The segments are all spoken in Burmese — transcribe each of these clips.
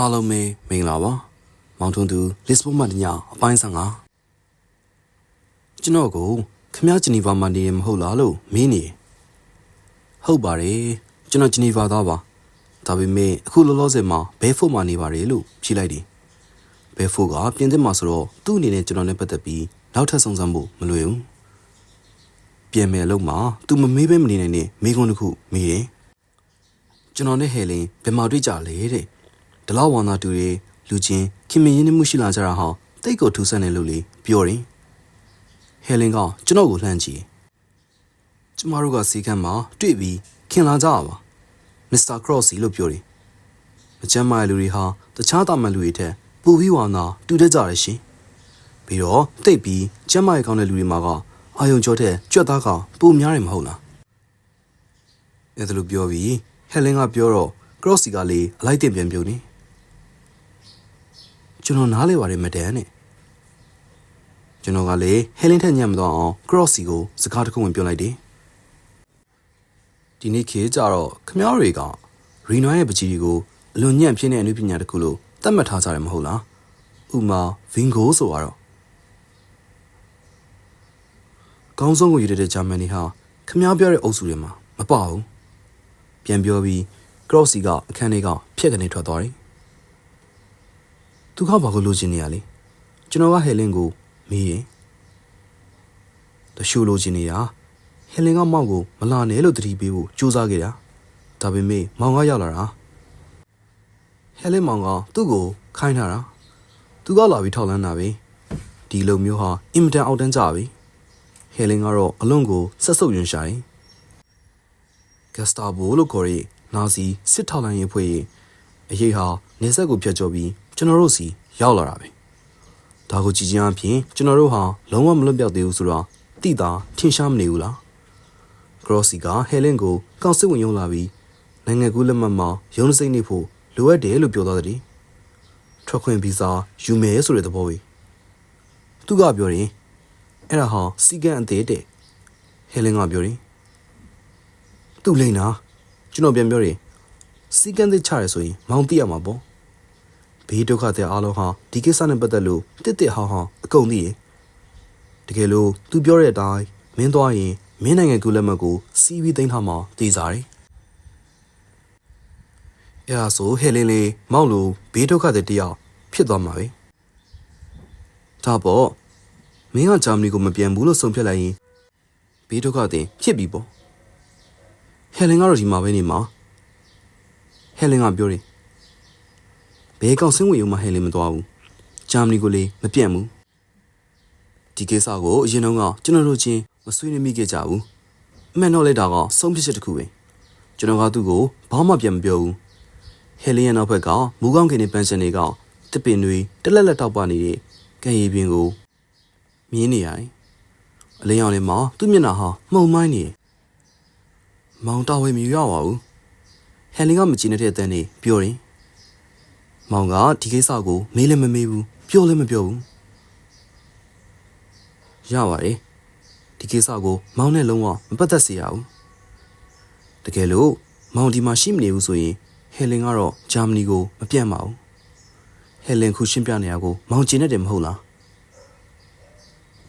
အားလုံးပဲမင်္ဂလာပါမောင်ထွန်းသူလစ်ဘွန်မှတညအပိုင်းဆိုင်ကကျွန်တော်ကိုခမည်းဂျနီဗာမှာနေရမဟုတ်လားလို့မင်းနေဟုတ်ပါတယ်ကျွန်တော်ဂျနီဗာသားပါဒါပေမဲ့အခုလောလောဆယ်မှာဘဲဖို့မှာနေပါတယ်လို့ဖြေလိုက်တယ်ဘဲဖို့ကပြင်သစ်မှာဆိုတော့သူ့အနေနဲ့ကျွန်တော်နဲ့ပတ်သက်ပြီးနောက်ထပ်စုံစမ်းဖို့မလွယ်ဘူးပြင်မယ်လို့မှာသူမမေးဘဲမနေနိုင်နဲ့မိကွန်းတစ်ခုမေးတယ်ကျွန်တော်နဲ့ဟယ်လင်ဘယ်မှာတွေ့ကြလဲတဲ့ ဒလောက်ဝန်သားတူတွေလူချင်းခင်မင်းရင်းနှီးမှုရှိလာကြတာဟာတိတ်ကိုထူးဆန်းတယ်လို့လေပြောတယ်ဟယ်လင်ကကျွန်တော်ကိုလှမ်းကြည့်ကျမတို့ကစီကမ်းမှာတွေ့ပြီးခင်လာကြပါမစ္စတာကရော့စီလို့ပြောတယ်မချမ်းမာတဲ့လူတွေဟာတခြားတာမန်လူတွေထက်ပူပြီးဝါနာတူတတ်ကြရရှင်ပြီးတော့တိတ်ပြီးချမ်းမာရကောင်းတဲ့လူတွေမှာကအာယုံကျော်တဲ့ကြွက်သားကပူများတယ်မဟုတ်လားအဲ့ဒါလိုပြောပြီးဟယ်လင်ကပြောတော့ကရော့စီကလေအလိုက်တင်ပြန်ပြုံနေ ကျွန်တော်နားလေပါတယ်မဒန်နဲ့ကျွန်တော်ကလေဟဲလင်းထက်ညံ့မသွားအောင် cross စီကိုစကားတစ်ခုဝင်ပြောလိုက်တယ်ဒီနေ့ခေတ်ကြတော့ခမားတွေကရီနွိုင်းရဲ့ပကြီးကိုအလွန်ညံ့ဖြစ်တဲ့အနုပညာတစ်ခုလို့သတ်မှတ်ထားကြတယ်မဟုတ်လားဥမာဗင်ဂိုဆိုတော့ကောင်းဆုံးကိုရတဲ့ဂျာမန်နီဟာခမားပြောတဲ့အုပ်စုတွေမှာမပါဘူးပြန်ပြောပြီး cross စီကအခန်းထဲကဖြက်ကနေထွက်သွားတယ် သူကဘာကိုလိုချင်နေရလဲကျွန်တော်ကဟယ်လင်ကိုမေးရင်တရှူလိုချင်နေတာဟယ်လင်ကမောက်ကိုမလာနဲ့လို့တတိပေးဖို့ကြိုးစားခဲ့တာဒါပေမဲ့မောင်ကရောက်လာတာဟယ်လင်မောင်ကသူ့ကိုခိုင်းထားတာသူကလာပြီးထောက်လန်းတာပဲဒီလိုမျိုးဟာအင်မတန်အောက်တန်းကြပြီဟယ်လင်ကတော့အလွန်ကိုဆက်ဆုပ်ယွန်ရှာတယ်ဂက်စတာဘိုလို့ခေါ်တဲ့နာဇီစစ်ထောက်လှမ်းရေးဖွဲ့ရဲ့အရေးဟာနေဆက်ကိုဖျက်ကျော်ပြီး ကျွန်တော်တို့စီရောက်လာတာပဲဒါကိုကြည်ချင်းအဖြစ်ကျွန်တော်တို့ဟာလုံးဝမလွတ်ပြောက်သေးဘူးဆိုတော့တိတာထင်ရှားမနေဘူးလားဂရော့စီကဟယ်လင်ကိုကောက်စစ်ဝင်ရုံလာပြီးနိုင်ငံကူးလက်မှတ်မှာရုံးစိမ့်နေဖို့လိုအပ်တယ်လို့ပြောသွားတယ်ထွက်ခွင့်ဗီဇာယူမယ်ဆိုတဲ့သဘောပဲသူကပြောရင်အဲ့ဒါဟာစီကန်အသေးတဲ့ဟယ်လင်ကပြောရင်သူ့လိမ့်နာကျွန်တော်ပြန်ပြောရင်စီကန်သေးချရဲဆိုရင်မောင်တိရမှာပေါ့ ဘေးဒုက္ခတဲ့အားလုံးဟာဒီကိစ္စနဲ့ပတ်သက်လို့တစ်တစ်ဟောင်းဟောင်းအကုန်သိရတကယ်လို့သူပြောတဲ့အတိုင်းမင်းသွားရင်မင်းနိုင်ငံကူလက်မှတ်ကိုစီးပြီးသိမ်းထားမှသိစားတယ်အဲ့ဒါဆိုဟဲလင်းလေးမောက်လို့ဘေးဒုက္ခတဲ့တယောက်ဖြစ်သွားမှာပဲဒါပေါ့မင်းကဂျာမနီကိုမပြန်ဘူးလို့ဆုံးဖြတ်လိုက်ရင်ဘေးဒုက္ခတဲ့ဖြစ်ပြီပေါ့ဟဲလင်းကတော့ဒီမှာပဲနေမှာဟဲလင်းကပြောတယ် ဘဲကောင်ဆင်းဝင်ရုံမှဟဲလေမသွားဘူးဂျာမနီကိုလေမပြန့်ဘူးဒီကိစ္စကိုအရင်တုန်းကကျွန်တော်တို့ချင်းမဆွေးနွေးမိခဲ့ကြဘူးအမှန်တော့လေဒါကဆုံးဖြတ်ချက်တစ်ခုပဲကျွန်တော်ကသူ့ကိုဘာမှပြန်မပြောဘူးဟဲလီယန်နောက်ဘက်ကမူကောင်းခင်နဲ့ပန်းရှင်တွေကတစ်ပင်တွေတက်လက်လက်တောက်ပနေတဲ့ကံရည်ပင်ကိုမြင်းနေရတယ်အလင်းရောင်လေးမှာသူ့မျက်နှာဟာမှုံမိုင်းနေမောင်တော်ဝေမြူရပါဘူးဟဲလင်ကမကြည့်နေတဲ့အတန်းနေပြောရင် မောင်ကဒီကိစ္စကိုမေးလည်းမမေးဘူးပြောလည်းမပြောဘူးရပါတယ်ဒီကိစ္စကိုမောင်နဲ့လုံးဝမပတ်သက်စေရဘူးတကယ်လို့မောင်ဒီမှာရှိမနေဘူးဆိုရင်ဟယ်လင်ကတော့ဂျာမနီကိုမပြန့်ပါဘူးဟယ်လင်ခုရှင်းပြနေရကိုမောင်ကျင်နေတယ်မဟုတ်လား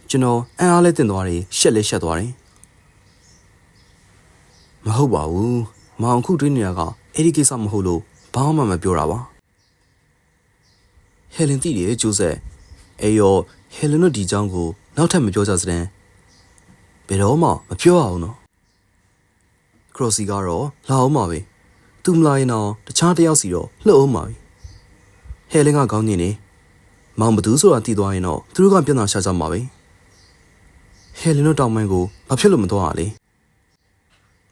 ကျွန်တော်အံ့အားလဲတင်သွားတယ်ရှက်လဲရှက်သွားတယ်မဟုတ်ပါဘူးမောင်ခုတွေးနေတာကအဲ့ဒီကိစ္စမဟုတ်လို့ဘာမှမပြောတာပါ ဟယ်လင်သိတယ်ဂျိုးဆက်အေးရောဟယ်လင်တို့ဒီအကြောင်းကိုနောက်ထပ်မပြောကြစတဲ့ဘယ်တော့မှမပြောအောင်နော်ခရော့စီကတော့လာအောင်ပါပဲသူမလာရင်တော့တခြားတယောက်စီတော့လှုပ်အောင်ပါပဲဟယ်လင်ကကောင်းနေနေမောင်ဘသူဆိုတာတည်သွားရင်တော့သူတို့ကပြန်လာရှာကြမှာပဲဟယ်လင်တို့တောင်ပိုင်းကိုဘာဖြစ်လို့မသွားရလဲ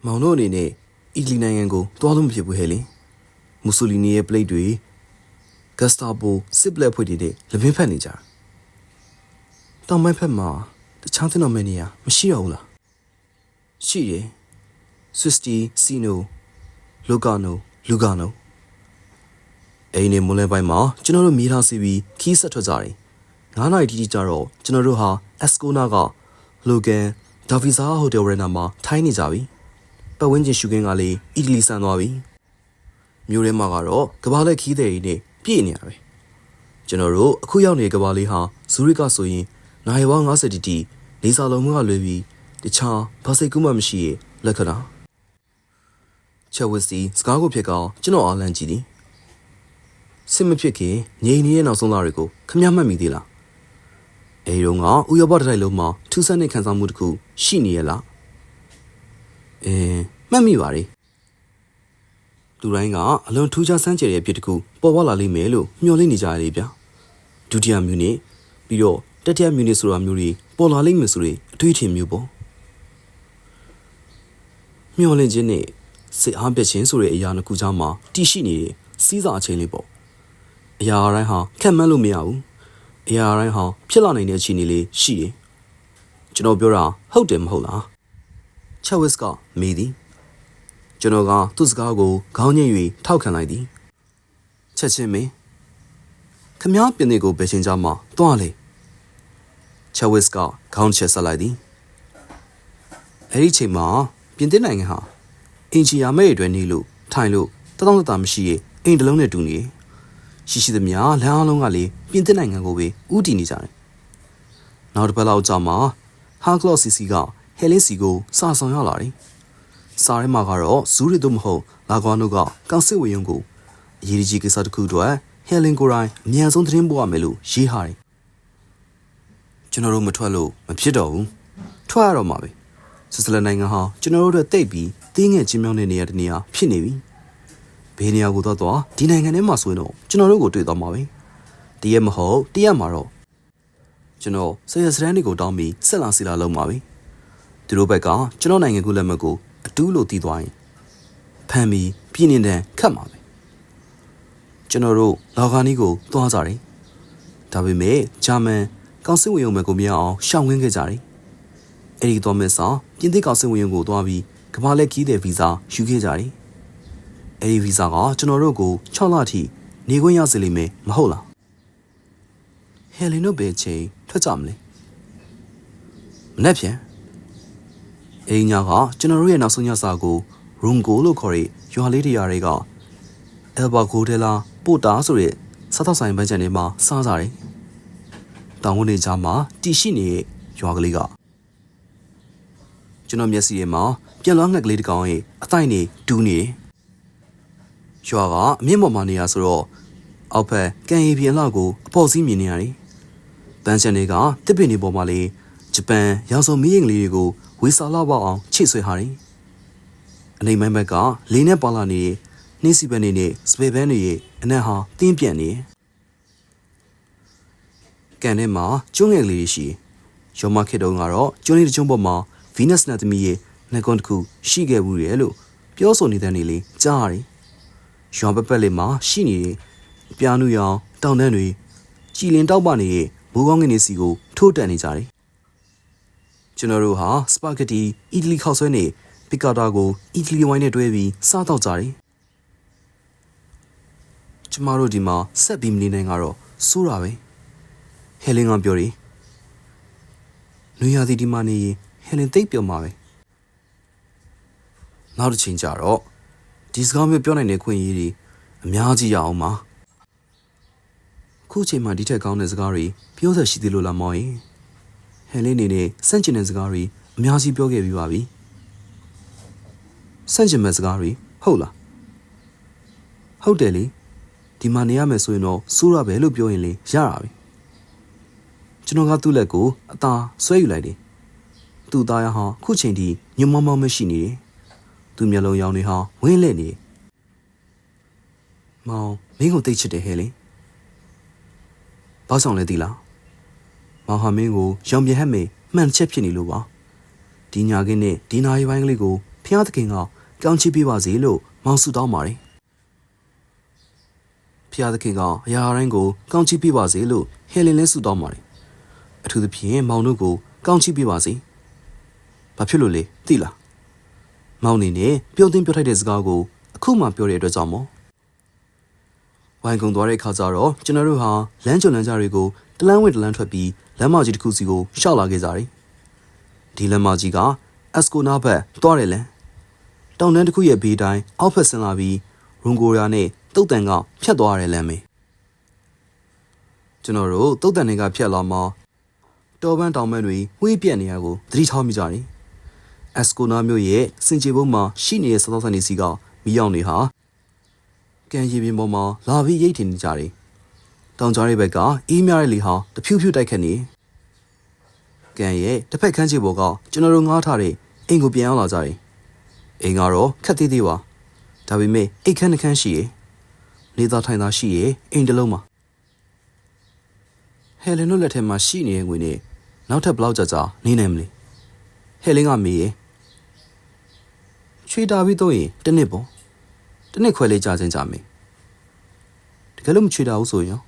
မောင်တို့အနေနဲ့အီတလီနိုင်ငံကိုသွားလို့မဖြစ်ဘူးဟယ်လင်မူဆိုလီနီရဲ့ပလိတ်တွေ ဂက်စတာဘိုစစ်ပလက်ဖွဲ့တွေနဲ့လပင်းဖက်နေကြတာတောင်ပိုင်းဖက်မှာတခြားသင်တော်မနေရမရှိတော့ဘူးလားရှိတယ်ဆွစ်တီစီနိုလိုကာနိုလူကာနိုအိမ်နေမွန်လဲပိုင်းမှာကျွန်တော်တို့မိသားစီပြီးခီးဆက်ထွက်ကြတယ်9နာရီတိတိကျတော့ကျွန်တော်တို့ဟာအက်စကိုနာကလိုကန်ဒါဗီဇာဟိုတယ်ရနာမှာထိုင်းနေကြပြီပတ်ဝန်းကျင်ရှူကင်းကလေးအီတလီဆန်သွားပြီမြို့ထဲမှာကတော့ကဘာလက်ခီးတဲ့ကြီးနဲ့ ပပြည့်နေရပဲကျွန်တော်တို့အခုရောက်နေတဲ့ကဘာလေးဟာဇူရစ်ကဆိုရင်နိုင်ဝါ90တီတီနေစာလုံးကလွယ်ပြီးတခြားဘာစိတ်ကူးမှမရှိရဲ့လက္ခဏာချက်ဝစ်စီစကားကိုဖြစ်ကောင်ကျွန်တော်အားလန့်ကြည့်သည်စစ်မဖြစ်ခင်ငြိမ်နေတဲ့နောက်ဆုံးသားတွေကိုခမမှတ်မိသေးလားအဲဒီတော့ကဥရောပတစ်တိုင်းလုံးမှာထူးဆန်းတဲ့ခံစားမှုတစ်ခုရှိနေရလားအင်းမှတ်မိပါတယ် လူတိုင်းကအလွန်ထူးခြားဆန်းကျယ်တဲ့အဖြစ်တစ်ခုပေါ်ပေါက်လာလိမ့်မယ်လို့မျှော်လင့်နေကြရတယ်ဗျာဒုတိယမျိုးနဲ့ပြီးတော့တတိယမျိုးနဲ့ဆိုတာမျိုးတွေပေါ်လာလိမ့်မယ်ဆိုတဲ့အတွေးထင်မျိုးပေါ့မျှော်လင့်ခြင်းနဲ့စိတ်အားပြည့်ခြင်းဆိုတဲ့အရာနှစ်ခုကြားမှာတည်ရှိနေတဲ့စီးစာအချင်းလေးပေါ့အရာတိုင်းဟာခံမှန်းလို့မရဘူးအရာတိုင်းဟာဖြစ်လာနိုင်တဲ့အခြေအနေလေးရှိတယ်ကျွန်တော်ပြောတာဟုတ်တယ်မဟုတ်လားချက်ဝစ်ကမေးသည် ကျွန်တော်ကသူ့စကားကိုခေါင်းညှိ၍ထောက်ခံလိုက်သည်ချက်ချင်းမင်းခမားပြင်တွေကိုဘယ်ချင်းကြမှာတွားလေချက်ဝစ်ကခေါင်းချက်ဆက်လိုက်သည်အဲ့ဒီချိန်မှာပြင်သစ်နိုင်ငံဟာအင်ဂျီယာမဲ့တွေနေလို့ထိုင်လို့တတောင်းတတာမရှိရဲ့အိမ်တစ်လုံးနဲ့တူနေရှိရှိသမျှလမ်းအလုံးကလေပြင်သစ်နိုင်ငံကိုပဲဥတီနေကြတယ်နောက်တစ်ပတ်လောက်ကြာမှာဟာကလော့စီစီကဟဲလင်းစီကိုစာဆောင်ရောက်လာတယ် စားထဲမှာကတော့ဇူးရီတို့မဟုတ်လာကွာနိုကကောင်စစ်ဝေယုံကိုအရေးကြီးကိစ္စတစ်ခုအတွက်ဟဲလင်ကိုရိုင်းအမြန်ဆုံးသတင်းပို့ရမယ်လို့ရေးထားတယ်ကျွန်တော်တို့မထွက်လို့မဖြစ်တော့ဘူးထွက်ရတော့မှာပဲဆွစ်ဇာလန်နိုင်ငံဟာကျွန်တော်တို့အတွက်တိတ်ပြီးတင်းငယ်ချင်းမြောင်းတဲ့နေရာတနေရာဖြစ်နေပြီဘေးနေရာကိုတော့တော့ဒီနိုင်ငံထဲမှာဆိုရင်တော့ကျွန်တော်တို့ကိုတွေ့တော့မှာပဲတရက်မဟုတ်တရက်မှာတော့ကျွန်တော်ဆရာစရန်တွေကိုတောင်းပြီးဆက်လာစီလာလုံးပါပဲသူတို့ဘက်ကကျွန်တော်နိုင်ငံကိုလက်မှတ်ကို အတူးလို့တည်သွားရင်ဖမ်းပြီးပြင်းနေတဲ့ခတ်မှာပဲကျွန်တော်တို့လာဂါနီကိုသွားကြတယ်ဒါပေမဲ့ဂျာမန်ကောင်စစ်ဝင်ရုံမဲ့ကိုမရအောင်ရှောင်ဝင်းခဲ့ကြတယ်အဲ့ဒီတော့မဲ့ဆောင်ပြင်သစ်ကောင်စစ်ဝင်ရုံကိုသွားပြီးကမ္ဘာလက်ကြီးတဲ့ဗီဇာယူခဲ့ကြတယ်အဲ့ဒီဗီဇာကကျွန်တော်တို့ကို6လအထိနေခွင့်ရစေလိမ့်မယ်မဟုတ်လားဟယ်လင်တို့ပဲချိန်ထွက်ကြမလဲမနေ့ပြန် အိမ်ညာကကျွန်တော်တို့ရဲ့နောက်ဆုံးညစာကိုရုံကိုလို့ခေါ်တဲ့ရွာလေးတရာတွေကအယ်ဘာဂိုဒဲလာပိုတာဆိုတဲ့စားတော့ဆိုင်ပန်းချန်ထဲမှာစားကြတယ်။တောင်ဝင်နေကြမှာတီရှိနေတဲ့ရွာကလေးကကျွန်တော်မျက်စိထဲမှာပြန်လွှမ်းငှက်ကလေးတစ်ကောင်ရဲ့အတိုင်းနေတူးနေတယ်။ရွာကအမြင့်ပေါ်မှာနေရဆိုတော့အောက်ဖက်ကံရီပြင်လောက်ကိုအပေါ်စီးမြင်နေရတယ်။ပန်းချန်တွေကတစ်ပင်တွေပေါ်မှာလေ ဂျပန်ရောင်စုံမီးရင်ကလေးတွေကိုဝေစာလောက်ပေါအောင်ချိတ်ဆွဲထားတယ်။အနေမိုင်းဘက်ကလေးနဲ့ပါလာနေနှင်းစီပန်းနေနဲ့စပယ်ပန်းတွေရဲ့အနက်ဟာတင်းပြန့်နေ။ကန်ထဲမှာကျွန်းငယ်လေးရှိ။ရောမခေတုံးကတော့ကျွန်းလေးတစ်ကျွန်းပေါ်မှာဗီနက်စ်နဲ့သမီးရဲ့နှကွန်တစ်ခုရှိခဲ့ဘူးရဲ့လို့ပြောဆိုနေတဲ့နေလေးကြားရတယ်။ရွာပပက်လေးမှာရှိနေတဲ့ပြားနုရောင်တောင်တန်းတွေကြည်လင်တောက်ပနေတဲ့မိုးကောင်းငင်နေစီကိုထိုးတက်နေကြတယ် ကျွန်တော်တို့ဟာစပါဂက်တီအီတလီခောက်ဆွဲနေပီကာတာကိုအီတလီဝိုင်းနဲ့တွဲပြီးစားတော့ကြတယ်ကျမတို့ဒီမှာဆက်ပြီးမနေနိုင်ကတော့စိုးတာပဲဟဲလင်ကပြောတယ်နွေရာသီဒီမှာနေရင်ဟဲလင်သိပ်ပြောမှာပဲနောက်တစ်ချိန်ကျတော့ဒီစကားမျိုးပြောနိုင်တဲ့ခွင့်ရည်တွေအများကြီးရအောင်ပါခုချိန်မှာဒီထက်ကောင်းတဲ့စကားတွေပြောဆက်ရှိသေးလို့လားမောင်ရင် ဟန်လေးနေနဲ့စန့်ကျင်တဲ့စကားတွေအများကြီးပြောခဲ့ပြီးပါပြီစန့်ကျင်မဲ့စကားတွေဟုတ်လားဟုတ်တယ်လေဒီမှာနေရမယ်ဆိုရင်တော့စိုးရပဲလို့ပြောရင်လေရတာပဲကျွန်တော်ကသူ့လက်ကိုအသာဆွဲယူလိုက်တယ်သူ့သားရဟာခုချိန်ထိညမမောမရှိနေတယ်သူ့မျက်လုံးရောင်တွေဟာဝင်းလက်နေမောင်မင်းကိုတိတ်ချစ်တယ်ဟဲ့လေဘာဆောင်လဲသီလား မောင်ဟာမင်းကိုရောင်ပြဟက်မေမှန်ချက်ဖြစ်နေလို့ပါဒီညာခင်းနဲ့ဒီနာရီပိုင်းကလေးကိုဖျားသခင်ကကောင်းချီးပေးပါစေလို့မောင်ဆုတောင်းပါတယ်ဖျားသခင်ကအရာတိုင်းကိုကောင်းချီးပေးပါစေလို့ဟဲလင်လည်းဆုတောင်းပါတယ်အထူးသဖြင့်မောင်တို့ကိုကောင်းချီးပေးပါစေဘာဖြစ်လို့လဲသိလားမောင်နေနဲ့ပြုံးသိမ်းပြောထိုက်တဲ့စကားကိုအခုမှပြောတဲ့အတွက်ကြောင့်မို့ဝိုင်ကုံသွားတဲ့အခါကျတော့ကျွန်တော်တို့ဟာလမ်းကြုံလမ်းကြားတွေကိုတလန်းဝင်တလန်းထွက်ပြီး လမ်းမကြီးတစ်ခုစီကိုရှောက်လာခဲ့ကြတယ်။ဒီလမ်းမကြီးကအက်စကိုနာဘက်သွားတယ်လမ်း။တောင်တန်းတစ်ခုရဲ့ဘေးတိုင်းအောက်ဖက်ဆင်းလာပြီးရွန်ဂိုရာနဲ့တုတ်တန်ကဖြတ်သွားတဲ့လမ်းပဲကျွန်တော်တို့တုတ်တန်တွေကဖြတ်လာမှာတော်ပန်းတောင်ပန်းတွေဝေးပြက်နေရကိုသတိထားမိကြတယ်အက်စကိုနာမျိုးရဲ့စင်ကြေဘုံမှာရှိနေတဲ့စောစောဆိုင်နေစီကမိရောက်နေဟာကန်ရီပင်ပေါ်မှာလာပြီးရိတ်ထင်နေကြတယ် တောင်ကြားရဲ့ဘက်ကအေးမြတဲ့လေဟာတဖြူးဖြူးတိုက်ခတ်နေကန်ရဲ့တစ်ဖက်ခန်းချေပေါ်ကကျွန်တော်တို့ငားထားတဲ့အိမ်ကိုပြန်ရောက်လာကြတယ်အိမ်ကတော့ခက်သေးသေးပါဒါပေမဲ့အိတ်ခမ်းတစ်ခမ်းရှိရဲ့နေသားထိုင်သားရှိရဲ့အိမ်တစ်လုံးမှာဟယ်လင်တို့လက်ထက်မှာရှိနေတဲ့ငွေနဲ့နောက်ထပ်ဘယ်လောက်ကြာကြာနေနိုင်မလဲဟယ်လင်ကမေးရင်ချွေတာပြီးတော့ရင်တစ်နှစ်ပေါ့တစ်နှစ်ခွဲလေးကြာချင်းကြာမယ်တကယ်လို့မချွေတာဘူးဆိုရင်ရော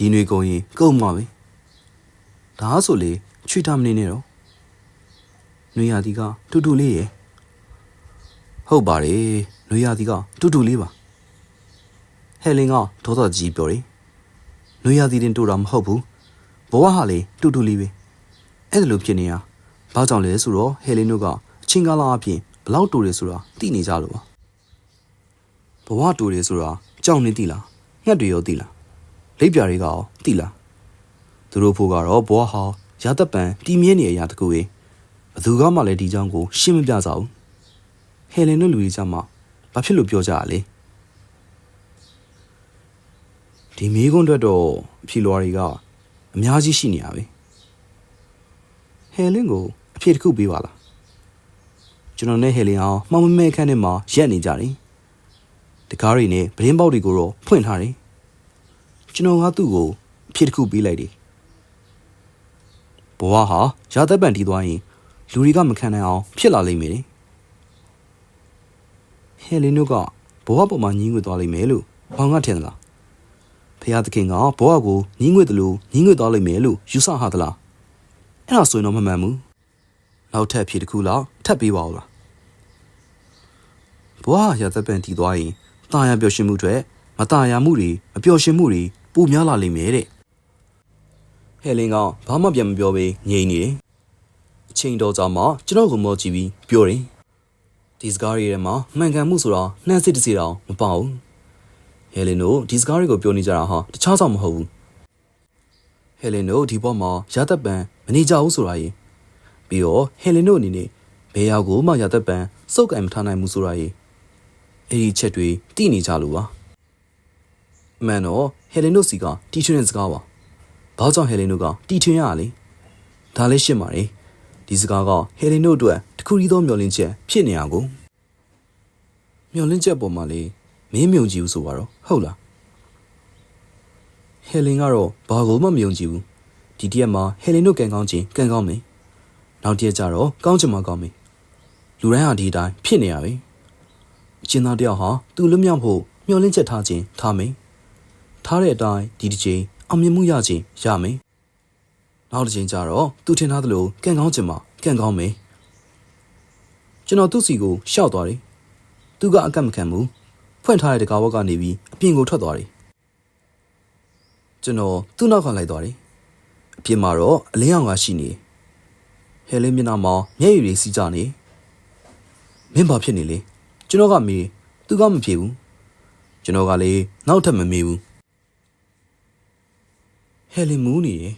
ဒီຫນွေကုန်ရင်ကုန်မှာပဲဒါဆိုလေချွေတာမနေနဲ့တော့ຫນွေရာသီကတူတူလေးရယ်ဟုတ်ပါတယ်ຫນွေရာသီကတူတူလေးပါဟယ်လင်ကဒေါသကြီးပြောတယ် နွေရာသီတင်တူတာမဟုတ်ဘူးဘဝဟာလေတူတူလေးပဲအဲ့ဒါလိုဖြစ်နေတာဘာကြောင့်လဲဆိုတော့ဟယ်လင်တို့ကအချင်းကားလာအပြင်ဘလောက်တူတယ်ဆိုတာသိနေကြလို့ပါဘဝတူတယ်ဆိုတာကြောက်နေသိလားငှက်တွေရောသိလား လိပ်ပြာတွေကရောသိလားသူတို့ဖို့ကတော့ဘဝဟာရာသက်ပံတီးမြဲနေရရာတကူပဲဘသူကမှလည်းဒီကြောင်းကိုရှင်းမပြကြဘူးဟယ်လင်တို့လူကြီးကြမှာဘာဖြစ်လို့ပြောကြရလဲဒီမေးခွန်းအတွက်တော့အဖြေလွှာတွေကအများကြီးရှိနေရပဲဟယ်လင်ကိုအဖြေတစ်ခုပေးပါလားကျွန်တော်နဲ့ဟယ်လင်အောင်မှောင်မမဲခန်းထဲမှာရက်နေကြတယ်တကားတွေနဲ့ဗရင်းပေါက်တွေကိုတော့ဖွင့်ထားတယ် ကျွန်တော်ကသူ့ကိုအဖြစ်တစ်ခုပေးလိုက်တယ်ဘဝဟာရာသက်ပန်တီးသွားရင်လူတွေကမခံနိုင်အောင်ဖြစ်လာလိမ့်မယ်ဟဲလင်းတို့ကဘဝပေါ်မှာညင်းငွေသွားလိမ့်မယ်လို့ဘောင်ကထင်သလားဖရာသခင်ကဘဝကိုညင်းငွေတယ်လို့ညင်းငွေသွားလိမ့်မယ်လို့ယူဆဟာသလားအဲ့ဒါဆိုရင်တော့မမှန်ဘူးနောက်ထပ်ဖြေတစ်ခုလောက်ထပ်ပေးပါဦးလားဘဝရာသက်ပန်တီးသွားရင်တာယာပျော်ရွှင်မှုတွေမတာယာမှုတွေမပျော်ရွှင်မှုတွေ ပိုများလာလိမ့်မယ်တဲ့ဟဲလင်ကဘာမှပြန်မပြောဘဲငြိမ်နေတယ်အချိန်တော်ကြာမှကျွန်တော်ကိုမောကြည့်ပြီးပြောတယ်ဒီစကားတွေထဲမှာမှန်ကန်မှုဆိုတာနှမ်းစစ်တစ်စီတောင်မပေါ့ဘူးဟယ်လင်တို့ဒီစကားတွေကိုပြောနေကြတာဟာတခြားဆောင်မဟုတ်ဘူးဟယ်လင်တို့ဒီဘောမှာရသက်ပံမနေကြဘူးဆိုတာရင်ပြီးတော့ဟယ်လင်တို့အနေနဲ့ဘယ်ရောက်ကိုမှရသက်ပံစုပ်ကင်မထားနိုင်ဘူးဆိုတာရင်အဲ့ဒီချက်တွေသိနေကြလို့ပါ အမှန်တော့ဟယ်လင်တို့စီကတီထွင်တဲ့စကားပါဘာကြောင့်ဟယ်လင်တို့ကတီထွင်ရလဲဒါလည်းရှင်းပါတယ်ဒီစကားကဟယ်လင်တို့အတွက်တခုတည်းသောမျှော်လင့်ချက်ဖြစ်နေအောင်ကိုမျှော်လင့်ချက်ပေါ်မှာလေမင်းမယုံကြည်ဘူးဆိုပါတော့ဟုတ်လားဟယ်လင်ကတော့ဘာကိုမှမယုံကြည်ဘူးဒီတရက်မှာဟယ်လင်တို့ကန်ကောင်းခြင်းကန်ကောင်းမယ်နောက်တရက်ကျတော့ကောင်းချင်မှကောင်းမယ်လူတိုင်းဟာဒီအတိုင်းဖြစ်နေရပဲအချင်းသားတယောက်ဟာသူ့လွတ်မြောက်ဖို့မျှော်လင့်ချက်ထားခြင်းထားမယ် ထားတဲ့အတိုင်းဒီတစ်ချိန်အောင်မြင်မှုရခြင်းရမယ်နောက်တစ်ချိန်ကျတော့သူထင်ထားသလိုကန်ကောင်းခြင်းမှကန်ကောင်းမယ်ကျွန်တော်သူ့စီကိုရှောက်သွားတယ်သူကအကန့်မခံဘူးဖွင့်ထားတဲ့တကားဘောက်ကနေပြီးအပြင်ကိုထွက်သွားတယ်ကျွန်တော်သူ့နောက်ကလိုက်သွားတယ်အပြင်မှာတော့အလင်းအောင်ကရှိနေဟဲလင်းမျက်နှာမှာမျက်ရည်တွေစီးကြနေမင်းဘာဖြစ်နေလဲကျွန်တော်ကမေးသူကမဖြေဘူးကျွန်တော်ကလည်းနောက်ထပ်မမေးဘူး ဟဲလင်းမူးနေတယ်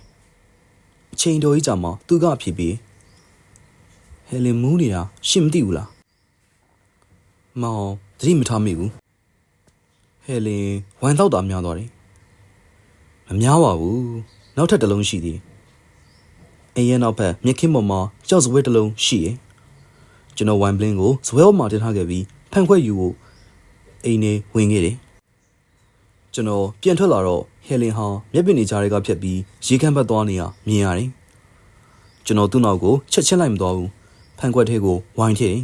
အချိန်တော်ကြီးကြာမှသူကဖြေပြီးဟဲလင်းမူးနေတာရှင်းမသိဘူးလားမောင်သတိမထားမိဘူးဟဲလင်ဝမ်တော့တာများသွားတယ်မများပါဘူးနောက်ထပ်တစ်လုံးရှိသေးတယ်အိမ်ရဲ့နောက်ဘက်မြက်ခင်းပေါ်မှာကြောက်စပွဲတစ်လုံးရှိရယ်ကျွန်တော်ဝမ်ဘလင်းကိုစပွဲပေါ်မှာတင်ထားခဲ့ပြီးဖန်ခွက်ယူဖို့အိမ်နေဝင်ခဲ့တယ်ကျွန်တော်ပြန်ထွက်လာတော့ ဟဲလင်ဟာမျက်ပင်နေကြားတွေကဖြတ်ပြီးရေခမ်းဘက်သွားနေတာမြင်ရတယ်ကျွန်တော်သူ့နောက်ကိုချက်ချင်းလိုက်မသွားဘူးဖန်ခွက်ထဲကိုဝိုင်းထည့်တယ်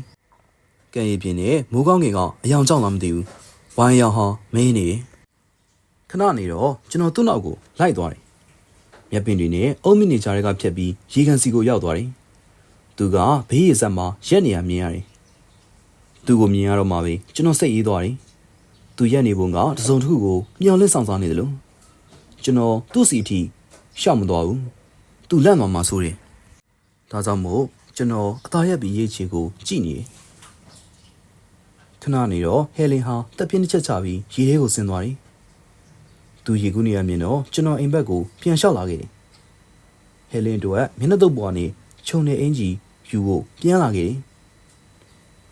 ကံရည်ပြင်းနဲ့မိုးကောင်းငင်ကအယောင်ကြောက်လားမသိဘူးဝိုင်းရောင်ဟာမင်းနေတယ်ခဏနေတော့ကျွန်တော်သူ့နောက်ကိုလိုက်သွားတယ်မျက်ပင်တွေနဲ့အုံးမီနေကြားတွေကဖြတ်ပြီးရေကန်စီကိုရောက်သွားတယ်သူကဘေးရဆက်မှာရက်နေရမြင်ရတယ်သူ့ကိုမြင်ရတော့မှပဲကျွန်တော်စိတ်အေးသွားတယ်သူရက်နေပုံကတစုံတစ်ခုကိုမျောလင့်ဆောင်စားနေတယ်လို့ ကျွန်တော်သူ့စီအထိရှောက်မသွားဘူးသူလန့်သွားမှဆိုတယ်ဒါကြောင့်မို့ကျွန်တော်အသားရက်ပြီးရေးချေကိုကြည့်နေတယ်ခဏနေတော့ဟဲလင်ဟာတက်ပြင်းတစ်ချက်ချပြီးရေထဲကိုဆင်းသွားတယ်။သူသူရေကူးနေရမြင်တော့ကျွန်တော်အိမ်ဘက်ကိုပြန်လျှောက်လာခဲ့တယ်ဟဲလင်းတို့ကမျက်နှာတုပ်ပေါ်ကနေခြုံနေအင်ကြီးယူဖို့ပြန်လာခဲ့တယ်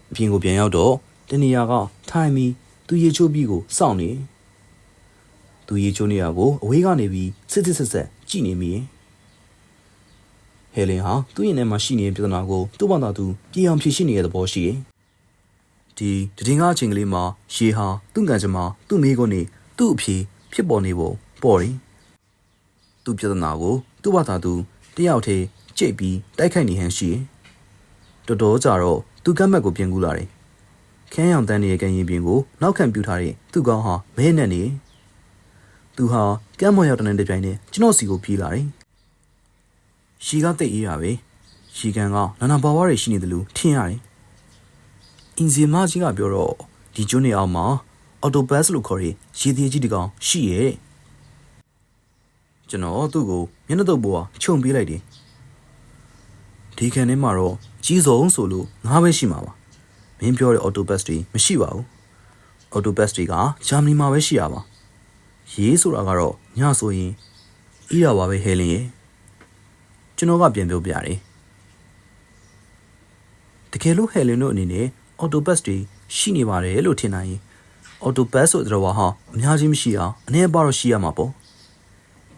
အပြင်ကိုပြန်ရောက်တော့တနေရာကထိုင်ပြီးသူရေချိုးပြီးကိုစောင့်နေ သူရေချိုးနေရကိုအဝေးကနေပြီးစစ်စစ်ဆက်ဆက်ကြည့်နေမိဟဲလင်းဟာသူ့ရင်ထဲမှာရှိနေတဲ့ပြဿနာကိုသူ့ဘာသာသူပြေအောင်ဖြေရှင်းနေတဲ့သဘောရှိတယ်ဒီတည်ငါအချိန်ကလေးမှာရေဟာသူ့ကံကြမ္မာသူ့မိကိုနေသူ့အဖြေဖြစ်ပေါ်နေဖို့ပေါ်တယ်သူ့ပြဿနာကိုသူ့ဘာသာသူတယောက်တည်းကြိတ်ပြီးတိုက်ခိုက်နေဟန်ရှိတယ်တော်တော်ကြာတော့သူကမ်းမက်ကိုပြင်ကူးလာတယ်ခန်းရောင်တန်းနေတဲ့ကံရင်ပြင်ကိုနောက်ခံပြူထားတဲ့သူ့ကောင်းဟာမဲနဲ့နေ သူဟာကမ်းမော်ရောက်တဲ့တဲ့ပြိုင်နဲ့ကျွန်တော်စီကိုပြေးလာတယ်ရှီကတိတ်အေးတာပဲရှီကန်ကနာနာဘာဝတွေရှိနေတယ်လို့ထင်ရတယ်အင်ဇီမာကြီးကပြောတော့ဒီကျွန်းနေအောင်မှာအော်တိုဘတ်လို့ခေါ်တဲ့ရေသေးကြီးတစ်ကောင်ရှိရဲ့ကျွန်တော်သူ့ကိုမျက်နှာတုပ်ပေါ်ခြုံပေးလိုက်တယ်ဒီခံထဲမှာတော့ကြီးစုံဆိုလို့ငါးပဲရှိမှာပါမင်းပြောတဲ့အော်တိုဘတ်တွေမရှိပါဘူးအော်တိုဘတ်တွေကဂျာမနီမှာပဲရှိရပါ ရေးဆိုတာကတော့ညဆိုရင်အီးရပါပဲဟဲလင်းရဲ့ကျွန်တော်ကပြန်ပြောပြတယ်တကယ်လို့ဟဲလင်းတို့အနေနဲ့အော်တိုဘတ်တွေရှိနေပါတယ်လို့ထင်နိုင်ရင်အော်တိုဘတ်ဆိုတဲ့ဝါဟာအများကြီးမရှိအောင်အနည်းပါတော့ရှိရမှာပေါ့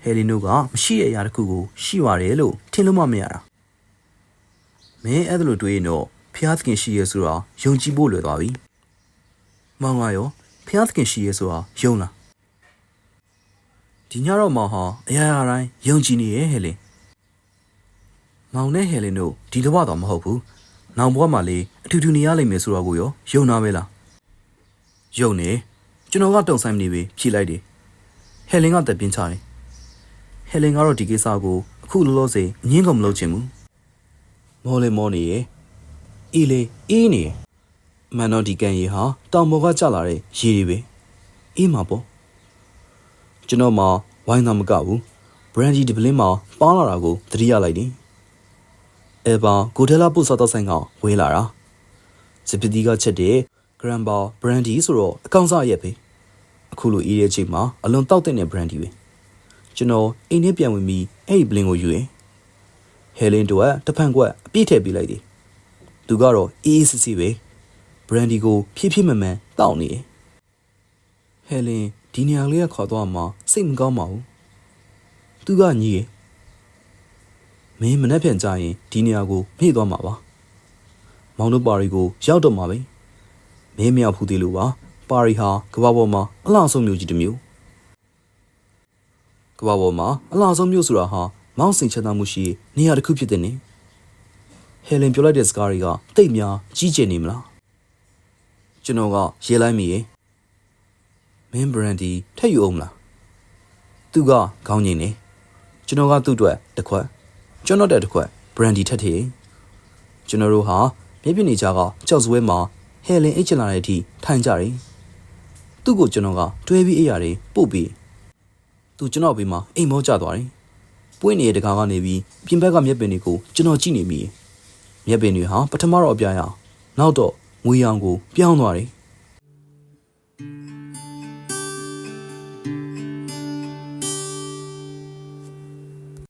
ဟဲလင်းတို့ကမရှိတဲ့အရာတစ်ခုကိုရှိပါတယ်လို့ထင်လို့မှမရတာမင်းအဲ့ဒါလိုတွေးရင်တော့ဖျားသခင်ရှိရဲဆိုတာယုံကြည်ဖို့လွယ်သွားပြီမောင်ကရောဖျားသခင်ရှိရဲဆိုတာယုံလား ဒီညတော့မောင်ဟာအရာရာတိုင်းယုံကြည်နေရဲ့ဟဲလင်းမောင်နဲ့ဟဲလင်းတို့ဒီလိုတော့မဟုတ်ဘူးနောင်ဘဝမှာလေအထူးထူနေရလိမ့်မယ်ဆိုတော့ကိုရောယုံနာပဲလားယုံနေကျွန်တော်ကတုံဆိုင်မနေပြီဖြေလိုက်တယ်ဟဲလင်းကတက်ပြင်းချတယ်ဟဲလင်းကတော့ဒီကိစ္စကိုအခုလောလောဆယ်အငင်းကုန်မလုပ်ချင်ဘူးမောလေမောနေရဲ့အေးလေအေးနေရဲ့မန်တော့ဒီကန်ရီဟာတောင်ပေါ်ကကျလာတဲ့ရေတွေပဲအေးမှာပေါ့ ကျွန်တော်မှဝိုင်းသားမကဘူးဘရန်ဂျီဒီပလင်းမှာပေါင်းလာတာကိုသတိရလိုက်တယ်အဲပါဂိုဒဲလာပုတ်စောတော့ဆိုင်ကဝေးလာတာစပတီကချက်တဲ့ဂရန်ဘာဘရန်ဒီဆိုတော့အကောင့်စားရက်ပဲအခုလိုအေးတဲ့အချိန်မှာအလွန်တောက်တဲ့ဘရန်ဒီပဲကျွန်တော်အိမ်ထဲပြန်ဝင်ပြီးအဲ့ဒီပလင်းကိုယူရင်ဟဲလင်းတို့ကတဖန်ကွက်အပြည့်ထည့်ပေးလိုက်တယ်သူကတော့အေးအေးစစ်စစ်ပဲဘရန်ဒီကိုဖြည်းဖြည်းမှန်မှန်တောက်နေတယ်ဟဲလင်း ဒီနေရာလေးကခေါ်တော့မှစိတ်မကောင်းပါဘူးသူကညီရဲ့မင်းမနှက်ပြန်ကြရင်ဒီနေရာကိုမေ့သွားမှာပါမောင်တို့ပါရီကိုရောက်တော့မှာပဲမင်းမရောက်ဖူးသေးလို့ပါပါရီဟာကဘာပေါ်မှာအလှဆုံးမျိုးကြီးတစ်မျိုးကဘာပေါ်မှာအလှဆုံးမျိုးဆိုတာဟာမောင်စိန်ချမ်းသာမှုရှိနေရာတစ်ခုဖြစ်တဲ့နေဟဲလင်ပြောလိုက်တဲ့စကားတွေကတိတ်များကြီးကျယ်နေမလားကျွန်တော်ကရေးလိုက်မိရဲ့ မင်းဘရန်ဒီထက်ယူအောင်မလားသူကခေါင်းငိမ့်နေကျွန်တော်ကသူ့အတွက်တစ်ခွက်ကျွန်တော်တဲ့တစ်ခွက်ဘရန်ဒီထက်ထည်ကျွန်တော်တို့ဟာမြပြနေကြကကြောက်စပွဲမှာဟဲလင်အိတ်ချလာတဲ့အထိထိုင်ကြတယ်သူ့ကိုကျွန်တော်ကတွဲပြီးအိပ်ရတယ်ပို့ပြီးသူကျွန်တော်ဘေးမှာအိမ်မောကျသွားတယ်ပွင့်နေတဲ့တကားကနေပြီးပြင်ဘက်ကမြက်ပင်တွေကိုကျွန်တော်ကြည့်နေမိမြက်ပင်တွေဟာပထမတော့အပြားရအောင်နောက်တော့ငွေရောင်ကိုပြောင်းသွားတယ်